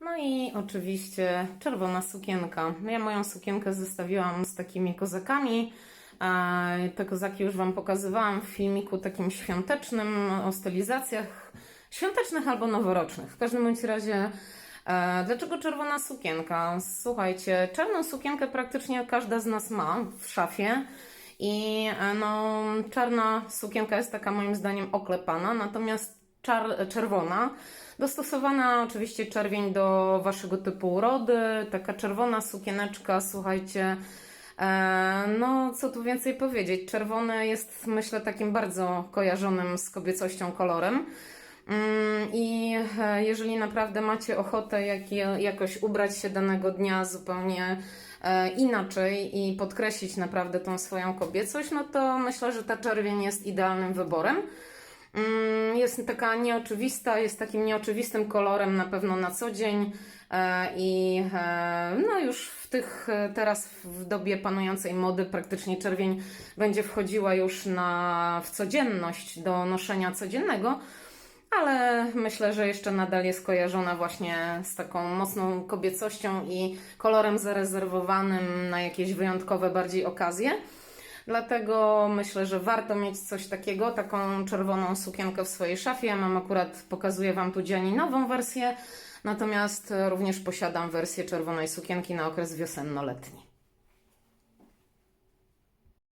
No i oczywiście czerwona sukienka. Ja moją sukienkę zestawiłam z takimi kozakami. Te kozaki już Wam pokazywałam w filmiku takim świątecznym, o stylizacjach świątecznych albo noworocznych. W każdym bądź razie, e, dlaczego czerwona sukienka? Słuchajcie, czarną sukienkę praktycznie każda z nas ma w szafie. I e, no, czarna sukienka jest taka moim zdaniem oklepana, natomiast czar, czerwona, dostosowana oczywiście czerwień do waszego typu urody, taka czerwona sukieneczka, słuchajcie, e, no co tu więcej powiedzieć, czerwony jest myślę takim bardzo kojarzonym z kobiecością kolorem. Mm, I e, jeżeli naprawdę macie ochotę jak, jakoś ubrać się danego dnia zupełnie e, inaczej i podkreślić naprawdę tą swoją kobiecość, no to myślę, że ta czerwień jest idealnym wyborem. Mm, Jest taka nieoczywista, jest takim nieoczywistym kolorem na pewno na co dzień e, i e, no już w tych e, teraz w dobie panującej mody praktycznie czerwień będzie wchodziła już na, w codzienność do noszenia codziennego ale myślę, że jeszcze nadal jest kojarzona właśnie z taką mocną kobiecością i kolorem zarezerwowanym na jakieś wyjątkowe bardziej okazje. Dlatego myślę, że warto mieć coś takiego, taką czerwoną sukienkę w swojej szafie. Ja mam akurat, pokazuję Wam tu dzień nową wersję, natomiast również posiadam wersję czerwonej sukienki na okres wiosenno-letni.